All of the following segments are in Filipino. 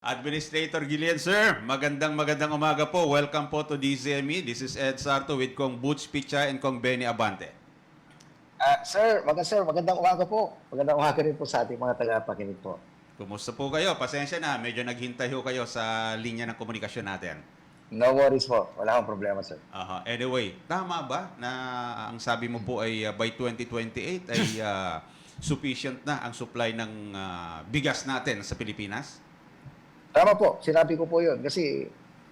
Administrator Gillian, sir. Magandang magandang umaga po. Welcome po to DZME. This is Ed Sarto with Kong Butch Picha and Kong Benny Abante. Ah, sir, magandang sir, magandang umaga po. Magandang umaga rin po sa ating mga tagapakinig po. Kumusta po kayo? Pasensya na, medyo naghintay ho kayo sa linya ng komunikasyon natin. No worries po. Wala akong problema, sir. Aha. Anyway, tama ba na ang sabi mo po ay uh, by 2028 ay uh, sufficient na ang supply ng uh, bigas natin sa Pilipinas? Tama po, sinabi ko po yun. Kasi,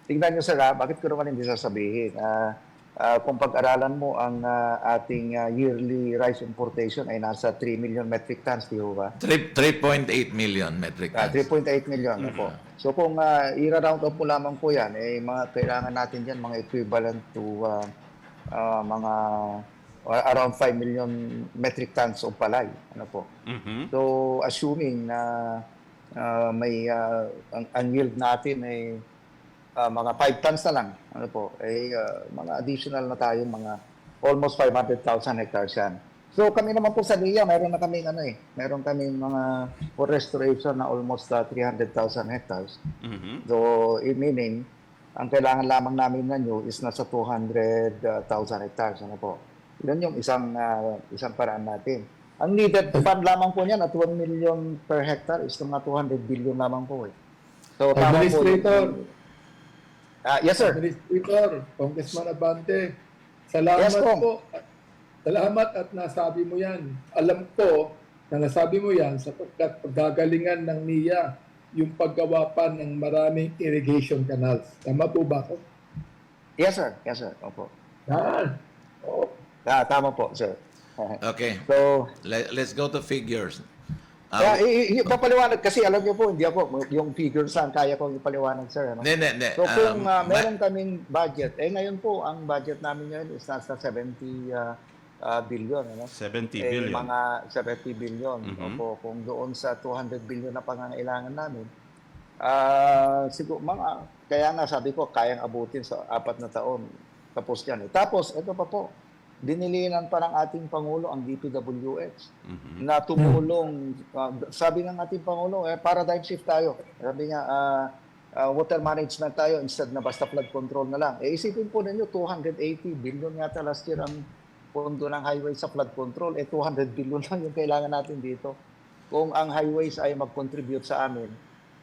tingnan nyo sir, ha, bakit ko naman hindi sasabihin? Ah, ah, kung pag-aralan mo ang ah, ating ah, yearly rice importation ay nasa 3 million metric tons, di ba? Three- 3.8 million metric Ah, tons. 3.8 million na po. So kung uh, i-round up po lamang po yan, eh, mga kailangan natin yan, mga equivalent to ah, ah, mga around 5 million metric tons of palay. Ano po? Mhm. So, assuming na ah, may ah, ang, ang yield natin ay ah, mga 5 tons na lang, ano po, ay ah, mga additional na tayo, mga almost 500,000 hectares yan. So, kami naman po sa NIA, meron na kaming ano eh, meron kaming mga for restoration na almost ah, 300,000 hectares. Mhm. So, it meaning, ang kailangan lamang namin na nyo is nasa 200,000 hectares. Ano po? Yun yung isang ah, isang paraan natin. Ang needed fund lamang po niyan at 1 million per hectare is mga 200 billion lamang po eh. So, tama po. Ah, yes, sir. Administrator, Congressman Abante, salamat Yes, po. Salamat at nasabi mo yan. Alam ko na nasabi mo yan sapagkat paggagalingan ng NIA yung paggawa pa ng maraming irrigation canals. Tama po ba ako? Yes, sir. Yes, sir. Opo. Yan. Oo. Ah, tama po, sir. Okay, So, le- let's go to figures. Ah, kaya, i- i- ipapaliwanag kasi alam niyo po, hindi ako, yung figure saan kaya kong ipaliwanag, sir. Ano? Hindi, hindi, hindi. So kung Um, uh, ma- meron kaming budget, eh ngayon po ang budget namin ngayon is nasa 70 uh, uh, billion. Ano? 70 Eh, billion. mga 70 billion. Mhm. Opo, kung doon sa 200 billion na pangangailangan namin, ah siguro, mga, kaya nga sabi ko, kayang abutin sa apat na taon. Tapos yan. Eh. Tapos, ito pa po, dinilinan pa ng ating Pangulo ang DPWH Mhm. na tumulong. uh, sabi ng ating Pangulo, eh, paradigm shift tayo. Sabi niya, ah, ah, water management tayo instead na basta flood control na lang. Eh, isipin po ninyo, 280 billion yata last year ang pondo ng highway sa flood control. Eh, 200 billion lang yung kailangan natin dito. Kung ang highways ay mag-contribute sa amin,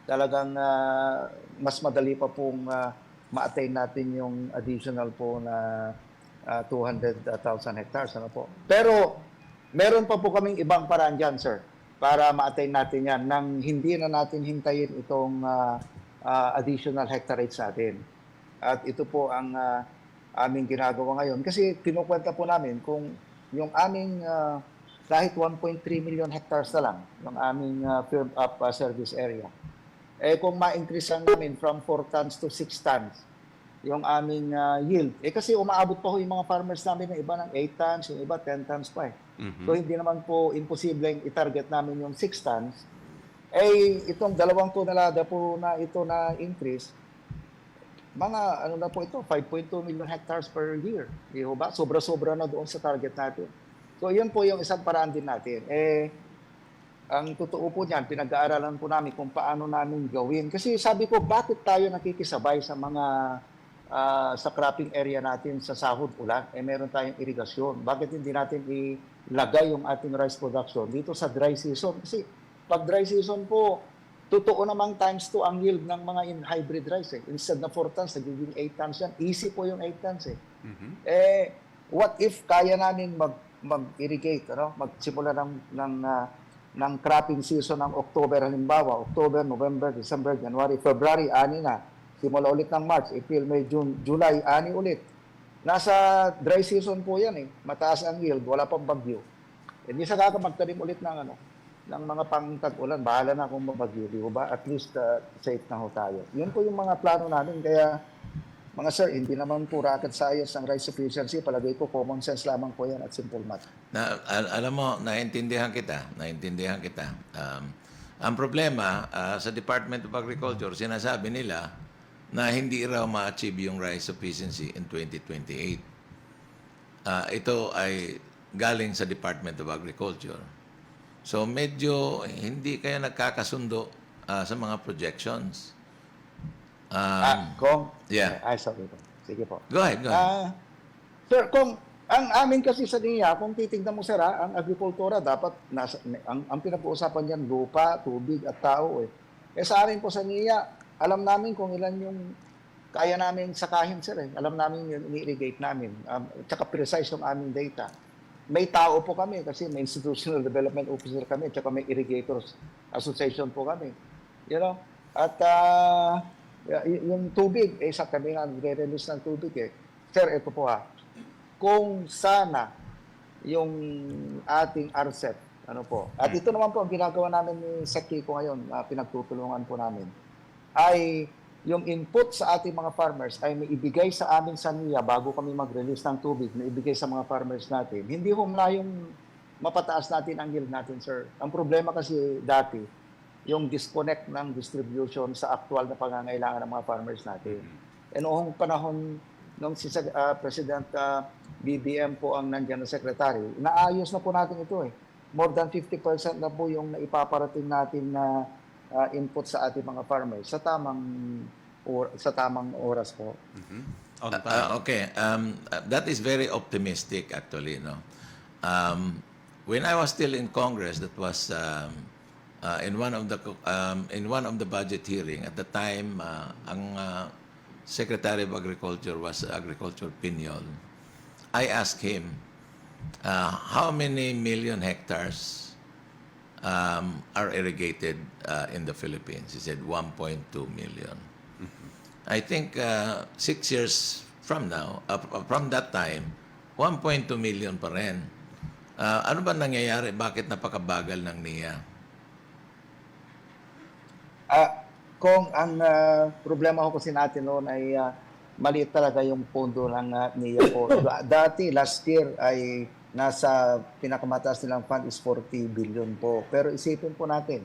talagang ah, mas madali pa pong ah, ma-attain natin yung additional po na ah, 200,000 hectares. Ano po. Pero meron pa po kaming ibang paraan dyan, sir, para ma-attain natin yan nang hindi na natin hintayin itong ah, ah, additional hectareage natin. At ito po ang ah, aming ginagawa ngayon. Kasi kinukwenta po namin kung yung aming ah, kahit 1.3 million hectares na lang, yung aming ah, firm up ah, service area, eh kung ma-increase namin from 4 tons to 6 tons, yung aming ah, yield. Eh kasi umaabot pa ho yung mga farmers namin ng iba ng 8 tons, yung iba 10 tons pa eh. Mhm. So hindi naman po imposibleng i-target namin yung 6 tons. Eh itong dalawang tonelada po na ito na increase, mga ano na po ito, 5.2 million hectares per year. Di ho ba? Sobra-sobra na doon sa target natin. So yun po yung isang paraan din natin. Eh, ang totoo po niyan, pinag-aaralan po namin kung paano namin gawin. Kasi sabi ko, bakit tayo nakikisabay sa mga ah, sa cropping area natin sa sahod ulan? Eh meron tayong irigasyon. Bakit hindi natin ilagay yung ating rice production dito sa dry season? Kasi pag dry season po, totoo namang times 2 ang yield ng mga in hybrid rice. Eh. Instead na 4 tons, nagiging 8 tons yan. Easy po yung 8 tons eh. Mhm. Eh, what if kaya namin mag mag-irrigate, ano? Magsimula ng ng ah, ng cropping season ng October halimbawa, October, November, December, January, February, ani na. Simula ulit ng March, April, May, June, July, ani ulit. Nasa dry season po 'yan eh. Mataas ang yield, wala pang bagyo. Hindi sa kaka magtanim ulit ng ano ng mga pangtag-ulan, bahala na kung mabagyo, di ba? At least ah, safe na ho tayo. Yun po yung mga plano namin. Kaya, mga sir, hindi naman po rocket science ang rice sufficiency. Palagay ko, common sense lamang po yan at simple math. na, al- alam mo, naintindihan kita. Naintindihan kita. Um, ang problema ah, sa Department of Agriculture, sinasabi nila na hindi raw ma-achieve yung rice sufficiency in 2028. Ah, ito ay galing sa Department of Agriculture. So medyo hindi kayo nagkakasundo ah, sa mga projections. Um, ah, kung, yeah. Ay, sorry po. Sige po. go ahead, go ahead. Ah, sir, kung ang amin kasi sa NIA, kung titignan mo sir, ang agrikultura dapat nasa ang, ang pinag-uusapan diyan lupa, tubig at tao eh. Eh sa amin po sa NIA, alam namin kung ilan yung kaya namin sakahin sir eh. Alam namin yun, ini-irrigate namin. Um, tsaka precise yung aming data. May tao po kami kasi may institutional development officer kami tsaka may irrigators association po kami. You know? At y- yung tubig, eh sa kami nga nagre-release ng tubig eh. Sir, ito po ha. Kung sana yung ating RCEP, ano po. At ito naman po ang ginagawa namin ni Sec Kiko ngayon, na pinagtutulungan po namin, ay yung input sa ating mga farmers ay may ibigay sa amin sa NIA bago kami mag-release ng tubig, may ibigay sa mga farmers natin. Hindi humla yung mapataas natin ang yield natin, sir. Ang problema kasi dati, yung disconnect ng distribution sa actual na pangangailangan ng mga farmers natin. E noong panahon nung si ah, President ah, BBM po ang nandiyan na secretary, naayos na po natin ito eh. More than 50% na po yung naipaparating natin na ah, input sa ating mga farmers sa tamang or, sa tamang oras po. Mhm. On Uh, time. uh, okay, um, uh, that is very optimistic actually, no. Um, when I was still in Congress, that was um, uh, in one of the um, in one of the budget hearing. At the time, uh, ang uh, Secretary of Agriculture was Agriculture Pinyol. I asked him, uh, how many million hectares um, are irrigated uh, in the Philippines? He said 1.2 million. I think uh, six years from now, uh, from that time, 1.2 million pa rin. Uh, ano ba nangyayari? Bakit napakabagal ng NIA? Ah, kung ang ah, problema ko kasi natin noon ay ah, maliit talaga yung pondo ng uh, NIA po. Da- Dati, last year, ay nasa pinakamataas nilang fund is 40 billion po. Pero isipin po natin,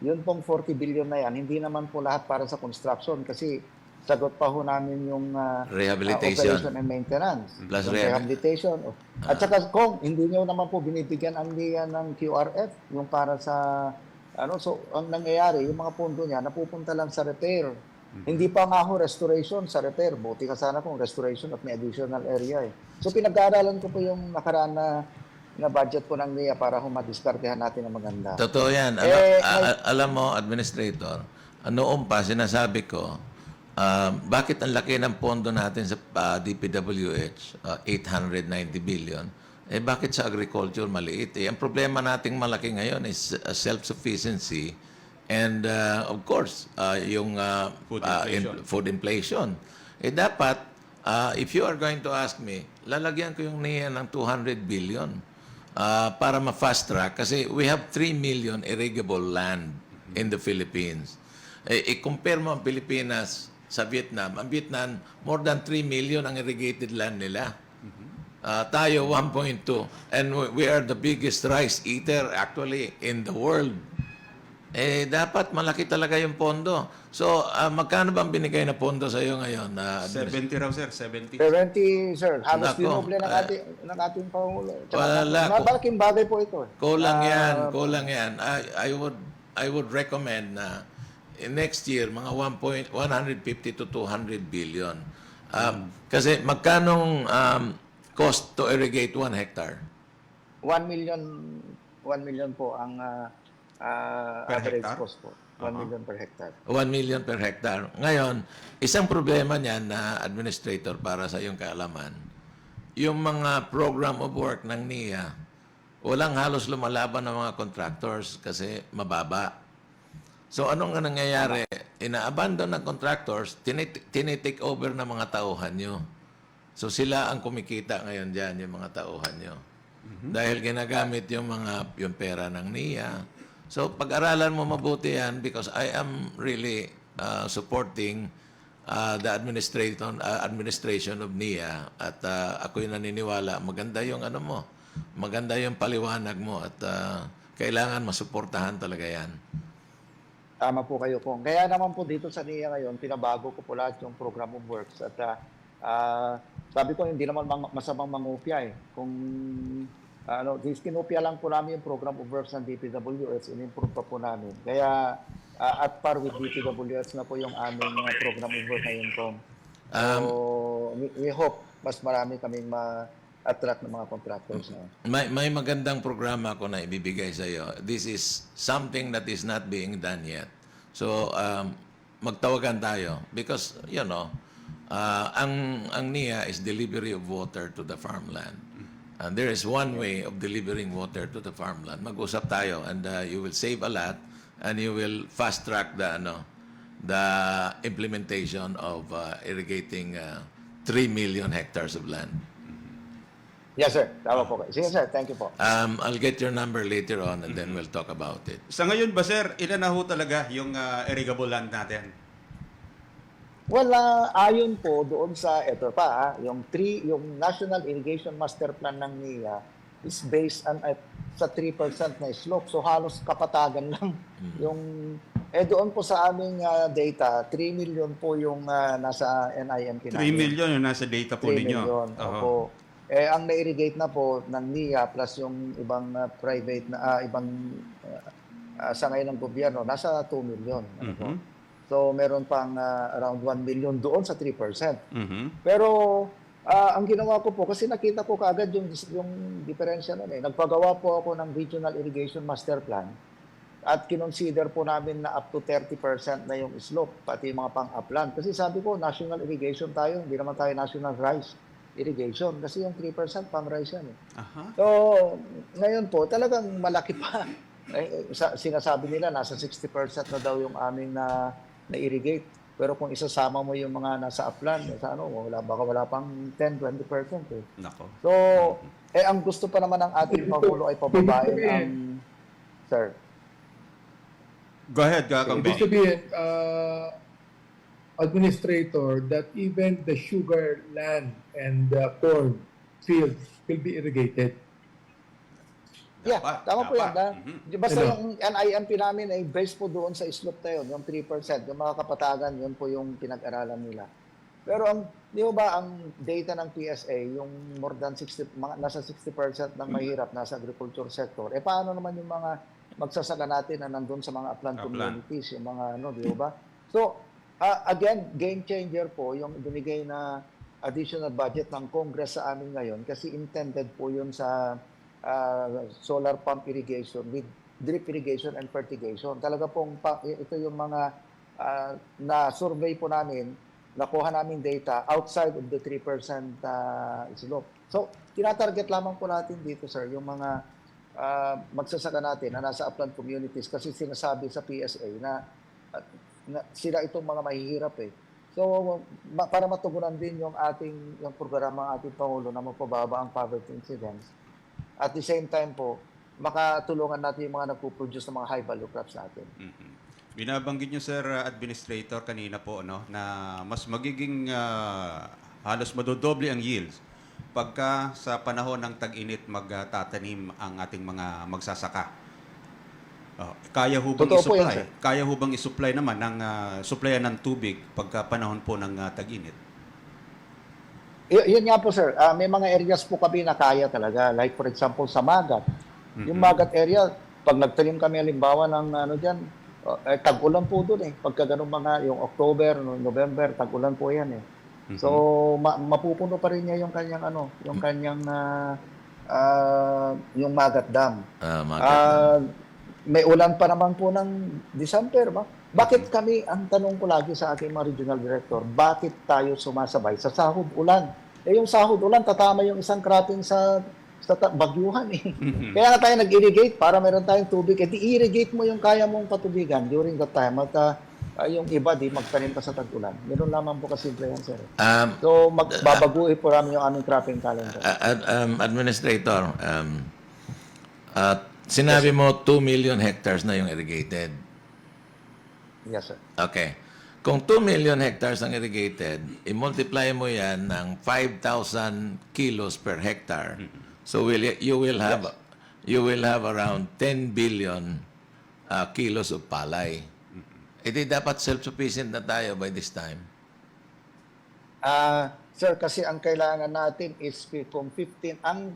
yun pong 40 billion na yan, hindi naman po lahat para sa construction kasi sagot pa ho namin yung ah, Rehabilitation. ah, operation and maintenance. Plus yung rehab- rehabilitation. Oh. At saka kung hindi nyo naman po binibigyan ang NIA ng QRF, yung para sa ano so ang nangyayari yung mga pondo niya napupunta lang sa repair. Hindi pa nga ho restoration sa repair. Buti ka sana kung restoration at may additional area eh. So pinag-aaralan ko po yung nakaraan na na budget po ng NIA para ho madiskartehan natin ng maganda. Totoo yan. Alam, Eh, a- a- alam mo, Administrator, noon pa sinasabi ko, um, bakit ang laki ng pondo natin sa uh, DPWH, uh, 890 billion, eh bakit sa agriculture maliit? Eh, ang problema nating malaki ngayon is uh, self-sufficiency and uh, of course, uh, yung uh, Food uh, inflation. in- food inflation. Eh dapat, uh, if you are going to ask me, lalagyan ko yung NIA ng 200 billion uh, para ma-fast track kasi we have 3 million irrigable land in the Philippines. Eh, i-compare mo ang Pilipinas sa Vietnam. Ang Vietnam, more than 3 million ang irrigated land nila. Uh, tayo 1.2 and we- we are the biggest rice eater actually in the world. Eh, dapat malaki talaga yung pondo. So, ah, magkano bang binigay na pondo sa iyo ngayon? na 70 raw, sir. 70. 70, sir. Halos Nako, dinoble ng eh, ating, ng ating Pangulo. wala malaking bagay po ito. eh. Kulang Ah, yan, kulang yan. I, I would I would recommend na in next year mga 1 point 150 to 200 billion. Um, kasi magkanong um, cost to irrigate 1 hectare? 1 million 1 million po ang ah, ah, Per average hectare? cost po. 1 million per hectare. 1 million per hectare. Ngayon, isang problema niyan na administrator para sa iyong kaalaman, yung mga program of work ng NIA, walang halos lumalaban ng mga contractors kasi mababa. So anong nga nangyayari? Ina-abandon ng contractors, tinit- tinitake over ng mga tauhan nyo. So sila ang kumikita ngayon dyan, yung mga tauhan nyo. Dahil ginagamit yung mga yung pera ng NIA. So pag-aralan mo mabuti yan because I am really uh, supporting uh, the administration uh, administration of NIA at uh, ako yung naniniwala maganda yung ano mo. Maganda yung paliwanag mo at uh, kailangan masuportahan talaga yan. Tama po kayo po. Kaya naman po dito sa NIA ngayon, pinabago ko po lahat yung program of works. At ah, ah, sabi ko, hindi naman mang- masamang mangupya eh. Kung ano, kinupya lang po namin yung program of works ng DPWS, in-improve pa po namin. Kaya ah, at par with DPWH na po yung aming ah, program over ngayon po. So, we, we hope mas marami kaming ma-attract ng mga contractors. no? May, may magandang programa ako na ibibigay sa iyo. This is something that is not being done yet. So, um, magtawagan tayo because, you know, uh, ang, ang NIA is delivery of water to the farmland. And there is one way of delivering water to the farmland. Mag-usap tayo and uh, you will save a lot and you will fast track the, ano, the implementation of uh, irrigating uh, 3 million hectares of land. Yes, sir. Tama po. kayo. Sige, sir. Thank you po. Um, I'll get your number later on and then we'll talk about it. Sa ngayon ba, sir, ilan na ho talaga yung ah, irrigable land natin? Well, ah, ayon po doon sa, ito pa, yung, three, yung National Irrigation Master Plan ng NIA is based on at sa 3% na slope. So halos kapatagan lang yung eh doon po sa aming ah, data, 3 million po yung ah, nasa NIMT 3 namin. million yung nasa data po 3 ninyo. million. Oo. Opo. Eh ang na-irrigate na po ng NIA plus yung ibang ah, private na ah, ibang ah, ah, sa ngayon ng gobyerno nasa 2 million. Ano po. So meron pang ah, around 1 million doon sa 3%. Mhm. Pero ah, ang ginawa ko po kasi nakita ko kaagad yung yung diferensya noon eh. Nagpagawa po ako ng Regional Irrigation Master Plan at kinonsider po namin na up to 30% na yung slope pati yung mga pang-upland. Kasi sabi ko national irrigation tayo, hindi naman tayo national rice irrigation kasi yung 3% pang rice yan eh. Aha. So, ngayon po, talagang malaki pa. Eh, sa, sinasabi nila, nasa 60% na daw yung aming na, na-irrigate. Pero kung isasama mo yung mga nasa upland, sa ano, wala, baka wala pang 10-20% eh. Nako. So, eh, ang gusto pa naman ng ating Pangulo ay pababain ang... Sir, Go ahead, Kakang Ibig sabihin, uh, administrator, that even the sugar land and the corn fields will be irrigated. Yeah, Dapat, tama po yan. dapat. Ha? Mhm. Di Basta Ano? yung NIMP namin ay based po doon sa slope na yun, yung 3%, yung mga kapatagan, yun po yung pinag-aralan nila. Pero ang, di ba ang data ng PSA, yung more than 60, mga, nasa 60% ng mahirap nasa agriculture sector, eh paano naman yung mga magsasaka natin na nandun sa mga upland communities, yung mga ano, di ba? So, ah, again, game changer po yung binigay na additional budget ng Congress sa amin ngayon kasi intended po yun sa ah, solar pump irrigation with drip irrigation and fertigation. Talaga pong pa, ito yung mga ah, na survey po namin, nakuha namin data outside of the 3% uh, slope. So, tinatarget lamang po natin dito, sir, yung mga ah, magsasaka natin na nasa upland communities kasi sinasabi sa PSA na, at- na sila itong mga mahihirap eh. So, ma- para matugunan din yung ating yung programa ng ating Pangulo na mapababa ang poverty incidence, at the same time po, makatulungan natin yung mga nagpo-produce ng mga high value crops natin. Mhm. Binabanggit niyo sir uh, administrator kanina po no na mas magiging uh, halos madodoble ang yields pagka sa panahon ng tag-init magtatanim ang ating mga magsasaka. Oh, kaya ho bang Totoo po yan, i-supply? sir. Kaya ho bang i-supply naman ng uh, supplyan ng tubig pagka panahon po ng uh, tag-init? Y- yun nga po sir, Ah, may mga areas po kami na kaya talaga. Like for example sa Magat. Yung Magat area, pag nagtanim kami halimbawa ng ano diyan, eh, tag-ulan po doon eh. Pagka ganun mga yung October, no- November, tag-ulan po 'yan eh. So ma- mapupuno pa rin niya yung kanyang ano, yung kanyang ah, ah, yung Magat Dam. Ah, mga Ah, may ulan pa naman po ng December, ba? Bakit kami, ang tanong ko lagi sa aking mga regional director, bakit tayo sumasabay sa sahod ulan? Eh yung sahod ulan, tatama yung isang cropping sa sa bagyuhan eh. Kaya nga tayo nag-irrigate para meron tayong tubig. Eh di irrigate mo yung kaya mong patubigan during that time. At ah, yung iba, di magtanim ka sa tag-ulan. Meron lamang po kasimple yan, sir. Um, So, magbabaguhin po namin yung aming cropping calendar. uh, um, administrator, um, at sinabi mo 2 million hectares na yung irrigated. Yes, sir. Okay. Kung 2 million hectares ang irrigated, i-multiply mo yan ng 5,000 kilos per hectare. So will you will have you will have around 10 billion uh, kilos of palay. Edi dapat self-sufficient na tayo by this time. Ah, sir, kasi ang kailangan natin is kung 15 ang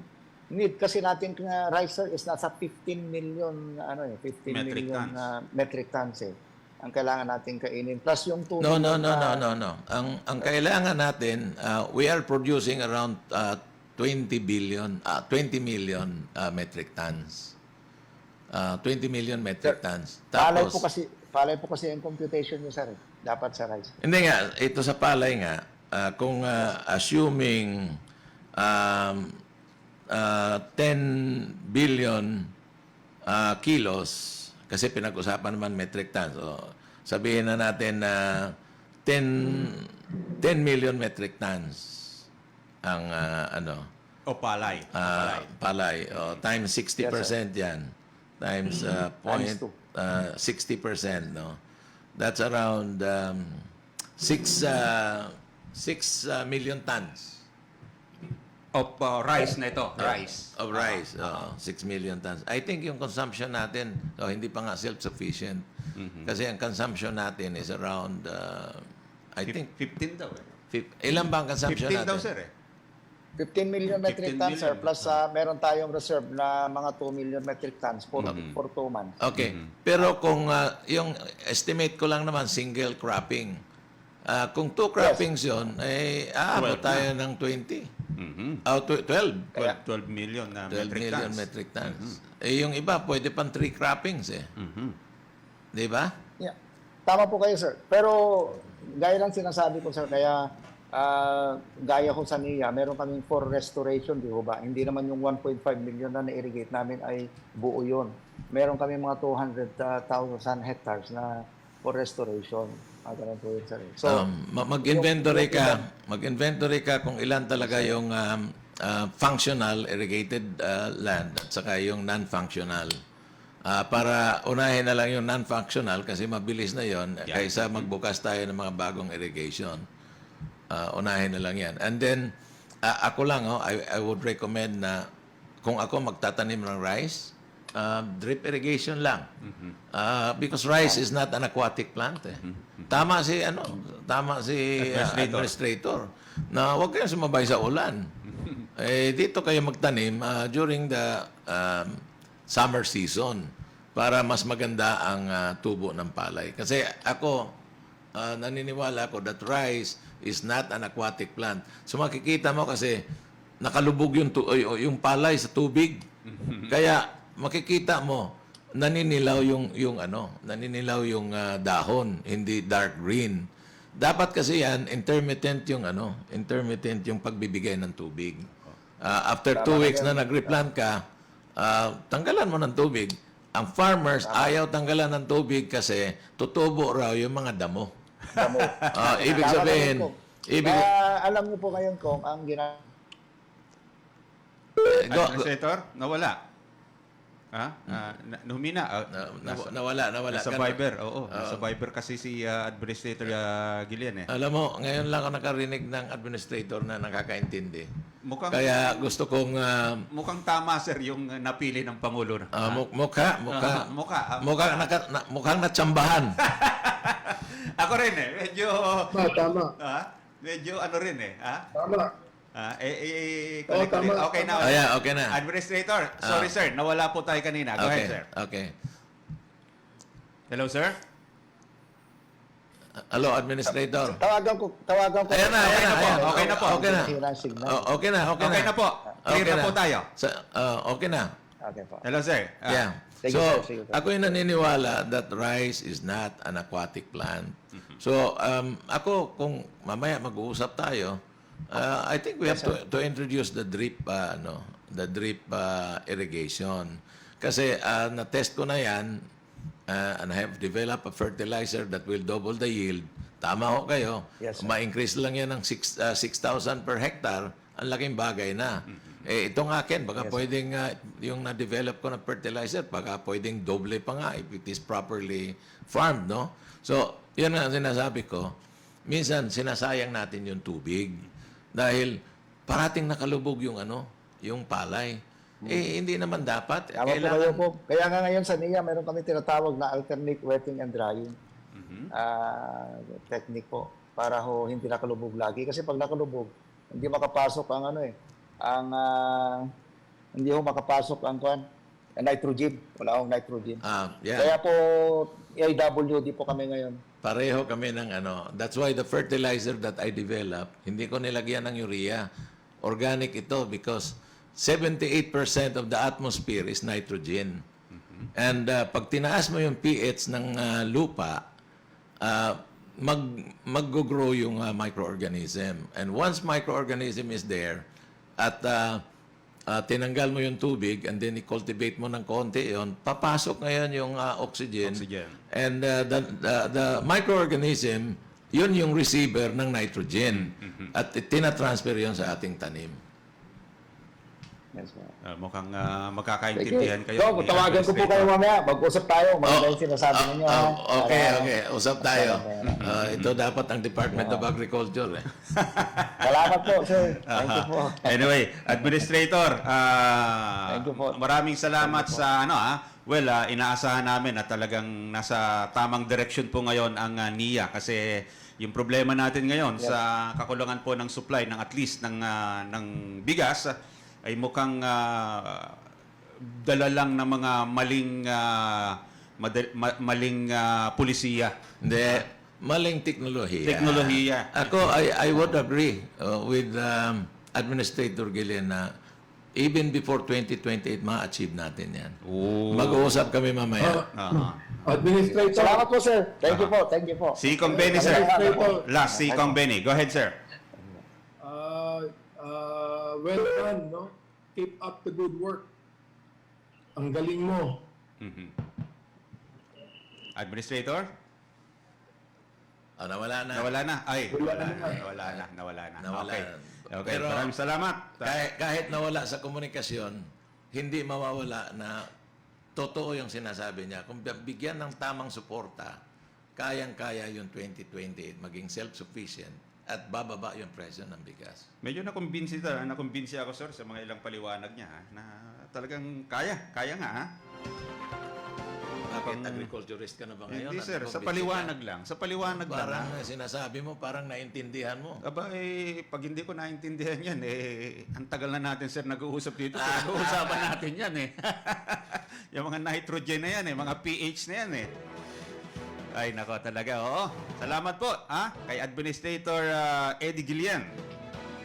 need kasi natin na rice sir is nasa 15 million ano eh 15 Metric million tons. na metric tons eh. Ang kailangan nating kainin. Plus yung tubig. No, no, no, na- no, no, no. Ang ang kailangan natin, uh, we are producing around uh, 20 billion, uh, 20 million uh, metric tons. Uh, 20 million metric tons. Palay po kasi, palay po kasi yung computation niyo, sir. eh. Dapat sa rice. Hindi nga, ito sa palay nga, ah, kung ah, assuming um, ah, 10 billion ah, kilos, kasi pinag-usapan naman metric tons, so sabihin na natin na 10, 10 million metric tons ang ah, ano, O palay. Ah, palay. Oh, times 60% yan. Times uh, point uh, 60%, no? That's around um, 6 uh, 6 uh, million tons Of uh, rice na ito. Rice. of rice. Oh, 6 million tons. I think yung consumption natin, oh, hindi pa nga self-sufficient. Kasi ang consumption natin is around, uh, I think, 15 daw eh. fif- ilan ba ang consumption 15 natin? daw sir eh. 15 million metric 15 tons, sir. million. Plus ah, meron tayong reserve na mga 2 million metric tons for, Mm-hmm. for 2 months. Okay. Pero kung ah, yung estimate ko lang naman single cropping. Ah, kung two croppings 'yon, eh aabot tayo ng 20. Mhm. Oh, tw- 12. 12, 12 million na 12 metric million tons. metric tons. Eh yung iba pwede pang three croppings eh. Mhm. 'Di ba? Yeah. Tama po kayo, sir. Pero gaya lang sinasabi ko, sir, kaya ah, gaya ko sa NIA, meron kaming for restoration, di ba? Hindi naman yung 1.5 million na na-irrigate namin ay buo yun. Meron kami mga 200,000 hectares na for restoration. Ah, ganun po yun, sir. So, um, ma- mag-inventory ka, mag-inventory ka kung ilan talaga yung um, uh, functional irrigated uh, land at saka yung non-functional. Ah, para unahin na lang yung non-functional kasi mabilis na yon kaysa magbukas tayo ng mga bagong irrigation. Ah, unahin na lang yan. And then, ah, ako lang, oh, I, I would recommend na kung ako magtatanim ng rice, ah, drip irrigation lang. Ah, because rice is not an aquatic plant. Eh. Tama si ano, tama si ah, administrator. na huwag kayong sumabay sa ulan. eh dito kayo magtanim ah, during the um, summer season para mas maganda ang ah, tubo ng palay. Kasi ako ah, naniniwala ako that rice is not an aquatic plant. So makikita mo kasi nakalubog yung tu- o- o- yung palay sa tubig. Kaya makikita mo naninilaw yung yung ano, naninilaw yung ah, dahon, hindi dark green. Dapat kasi yan intermittent yung ano, intermittent yung pagbibigay ng tubig. Ah, after two weeks na nag-replant ka, ah, tanggalan mo ng tubig. Ang farmers ayaw tanggalan ng tubig kasi tutubo raw yung mga damo. damo. Ah, ibig Tama sabihin, ibig Kaya alam niyo po ngayon kung ang ginagawa go, go, Administrator, nawala. Ha? Ah, na, humina. Ah, na, nasa, nawala, nawala. nasa Ganun. Viber. Oo, nasa Viber kasi si ah, Administrator ah, Gillian eh. Alam mo, ngayon lang ako nakarinig ng administrator na nakakaintindi. Mukhang, Kaya gusto kong ah, mukhang tama sir yung ah, napili ng Pangulo. na- ah, mu- mukha, mukha, Ah, mukha. ah. mukha, naka, na, mukhang natsambahan. Ako rin eh. Medyo, Tama, tama. ah, medyo ano rin eh. Ha? Tama. Ah, eh, eh, eh, Oo, kulit-kulit. tama, okay na. Oh, yeah, okay na. Administrator, sorry sir, nawala po tayo kanina. Go okay, ahead sir. okay. Hello sir? Hello, administrator. tawagan ko tawagan ko Ayan na, ayan na, ayan. Okay na po. Okay na. Hira ang signal. Oh, okay na, okay, Okay na po. Clear Okay na po tayo. Sa, ah, okay na. Okay po. Hello sir. Ah, Yeah. Sige, so, sir, sige, sir. ako yung naniniwala that rice is not an aquatic plant. So, um, ako, kung mamaya mag-uusap tayo, uh, I think we have to, to introduce the drip, uh, ano, the drip uh, irrigation. Kasi uh, na-test ko na yan, uh, and I have developed a fertilizer that will double the yield. Tama ho kayo. Yes, sir. Ma-increase lang yan ng six- uh, 6,000 per hectare. Ang laking bagay na. Eh, itong akin, baka pwedeng uh, yung na-develop ko na fertilizer, baka pwedeng doble pa nga if it is properly farmed, no? So, yun ang sinasabi ko. Minsan, sinasayang natin yung tubig. Dahil parating nakalubog yung ano, yung palay. Eh, hindi naman dapat. Tama po kayo po. Kaya nga ngayon sa NIA, meron kami tinatawag na alternate wetting and drying ah, technique po para ho hindi nakalubog lagi. Kasi pag nakalubog, hindi makapasok ang ano eh, ang ah, hindi ho makapasok ang kwan, nitrogen. Wala akong nitrogen. Ah, yeah. Kaya po, AWD po kami ngayon. Pareho kami ng ano. That's why the fertilizer that I develop, hindi ko nilagyan ng urea. Organic ito because 78% of the atmosphere is nitrogen. And uh, pag tinaas mo yung pH ng uh, lupa, uh, mag mag-grow yung uh, microorganism. And once microorganism is there at uh, uh, tinanggal mo yung tubig and then i-cultivate mo ng konti yon, papasok ngayon yung uh, oxygen. Oxygen. And uh, the, the, the microorganism, yun yung receiver ng nitrogen. At tinatransfer yun sa ating tanim. Yes, po. Ah, mukhang Sige. magkakaintindihan kayo. So, tawagan ko po kayo mamaya. Mag-usap tayo. Maganda yung sinasabi Ah, ninyo. ah, ha? okay, Para- okay. Usap tayo. Ah, ito dapat ang Department of Agriculture. Eh. Salamat po, sir. Thank you po. Anyway, Administrator, ah, Thank you po. maraming salamat sa ano ah. Well, ah, inaasahan namin na talagang nasa tamang direction po ngayon ang ah, NIA kasi yung problema natin ngayon sa kakulangan po ng supply ng at least ng ah, ng bigas ay mukhang ah, dala lang ng mga maling ah, madal- ma- maling ah, pulisiya. Hindi, maling teknolohiya. Teknolohiya. Ako, I, I would agree uh, with um, Administrator Gillian na even before 2028, ma-achieve natin yan. Oo. Mag-uusap kami mamaya. Ah. Administrator, Salamat po, sir. Thank you po. Thank you po. Si Kong Benny, sir. Last, si Kong Benny. Go ahead, sir. Well done, no? Keep up the good work. Ang galing mo. Mhm. Administrator? Ah, nawala na. Nawala na. Ay, Wala nawala na. na. Nawala na. Nawala na. Nawala Okay. na. Okay, Pero- maraming salamat. Kahit, kahit nawala sa komunikasyon, hindi mawawala na totoo yung sinasabi niya. Kung bigyan ng tamang suporta, kayang-kaya yung 2028 maging self-sufficient at bababa yung presyo ng bigas. Medyo nakumbinsi ta, nakumbinsi ako sir sa mga ilang paliwanag niya ha, na talagang kaya, kaya nga ha. Bakit agriculturist ka na ba ngayon? Hindi At sir, sa nakumbinsi paliwanag ka? lang, sa paliwanag lang. Parang ha. eh, sinasabi mo, parang naintindihan mo. Aba, eh, pag hindi ko naintindihan yan, eh, ang tagal na natin, sir, nag-uusap dito. Pinag-uusapan natin yan, eh. yung mga nitrogen na yan, eh, mga pH na yan, eh. Ay, nako talaga, oo. Salamat po, ha, kay Administrator ah, Eddie Gillian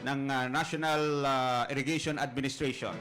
ng ah, National ah, Irrigation Administration.